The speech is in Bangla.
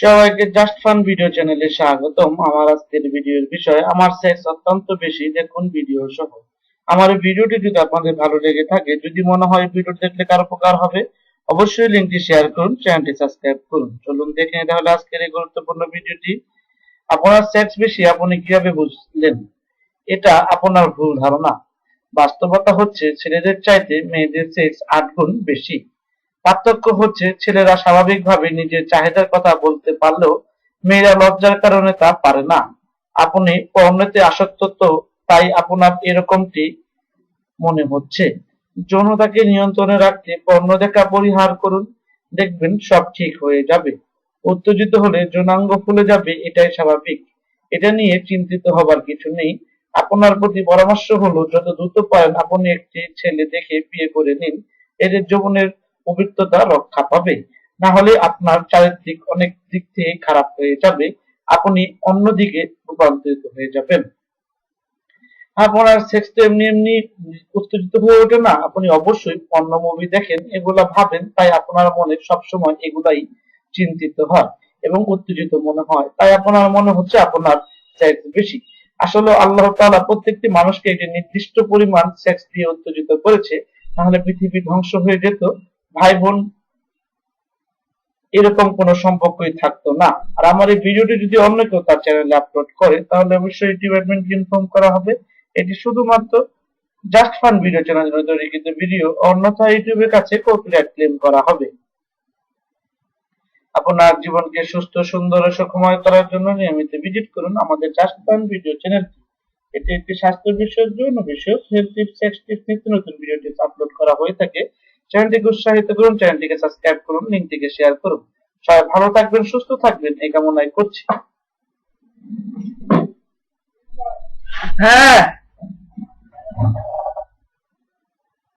সবাইকে জাস্ট ফান ভিডিও চ্যানেলে স্বাগতম। আমার আজকের ভিডিওর বিষয়, আমার সেক্স অত্যন্ত বেশি, দেখুন ভিডিও সহ। আমার ভিডিওটি যদি আপনাদের ভালো লেগে থাকে, যদি মনে হয় ভিডিও দেখলে কারও উপকার হবে, অবশ্যই লিঙ্কটি শেয়ার করুন চ্যানেলটি সাবস্ক্রাইব করুন। চলুন দেখে নিতে হলে আজকের এই গুরুত্বপূর্ণ ভিডিওটি আপনার সেক্স বেশি, আপনি কীভাবে বুঝলেন? এটা আপনার ভুল ধারণা। বাস্তবতা হচ্ছে, ছেলেদের চাইতে মেয়েদের সেক্স আট গুণ বেশি। পার্থক্য হচ্ছে, ছেলেরা স্বাভাবিকভাবে নিজের চাহিদার কথা বলতে পারলেও মেয়েরা লজ্জার কারণে তা পারে না। আপনি পর্ণতে আসক্ত তো, তাই আপনার এরকমটি মনে হচ্ছে। যৌনতাকে নিয়ন্ত্রণে রাখতে পর্ণ দেখা পরিহার করুন, দেখবেন সব ঠিক হয়ে যাবে। উত্তেজিত হলে যৌনাঙ্গ ফুলে যাবে, এটাই স্বাভাবিক। এটা নিয়ে চিন্তিত হবার কিছু নেই। আপনার প্রতি পরামর্শ হলো, যত দ্রুত পারেন আপনি একটি ছেলে দেখে বিয়ে করে নিন। এদের যৌবনের পবিত্রতা রক্ষা পাবে। না হলে আপনার চারিত্রিক অনেক দিক থেকে খারাপ হয়ে যাবে। আপনি অন্যদিকে রূপান্তরিত হয়ে যাবেন। আপনার সেক্স তো এমনি এমনি উত্তেজিত হয়ে ওঠে না। আপনি অবশ্যই অন্য মুভি দেখেন, এগুলা ভাবেন, তাই আপনার মনে সবসময় এগুলাই চিন্তিত হয় এবং উত্তেজিত মনে হয়। তাই আপনার মনে হচ্ছে আপনার বেশি। আসলে আল্লাহ তাআলা প্রত্যেকটি মানুষকে একটি নির্দিষ্ট পরিমাণ সেক্স দিয়ে উত্তেজিত করেছে। তাহলে পৃথিবী ধ্বংস হয়ে যেত। ভাই বোন এরকম কোনো সম্পর্কই থাকতো না। আর আমার এই ভিডিওটি যদি অন্য কেউ তার চ্যানেলে আপলোড করে, তাহলে অবশ্যই ডিপার্টমেন্টকে ইনফর্ম করা হবে। এটি শুধুমাত্র জাস্ট ফান ভিডিও চ্যানেল জন্য তৈরিকৃত ভিডিও অন্যথায় ইউটিউবের কাছে কপিরাইট ক্লেম করা হবে। আপনার জীবনকে সুস্থ, সুন্দর ও সুখময় করার জন্য নিয়মিত ভিজিট করুন আমাদের জাস্ট ফান ভিডিও চ্যানেলটি এটি একটি স্বাস্থ্য বিষয়ক, যৌন বিষয়ক হেলথ টিপস সেক্স টিপস নিত্য নতুন ভিডিও টিপস আপলোড করা হয়ে থাকে। চ্যানেলটিকে উৎসাহিত করুন, চ্যানেলটিকে সাবস্ক্রাইব করুন, লিঙ্কটিকে শেয়ার করুন। সবাই ভালো থাকবেন, সুস্থ থাকবেন, এই কামনাই করছি। হ্যাঁ।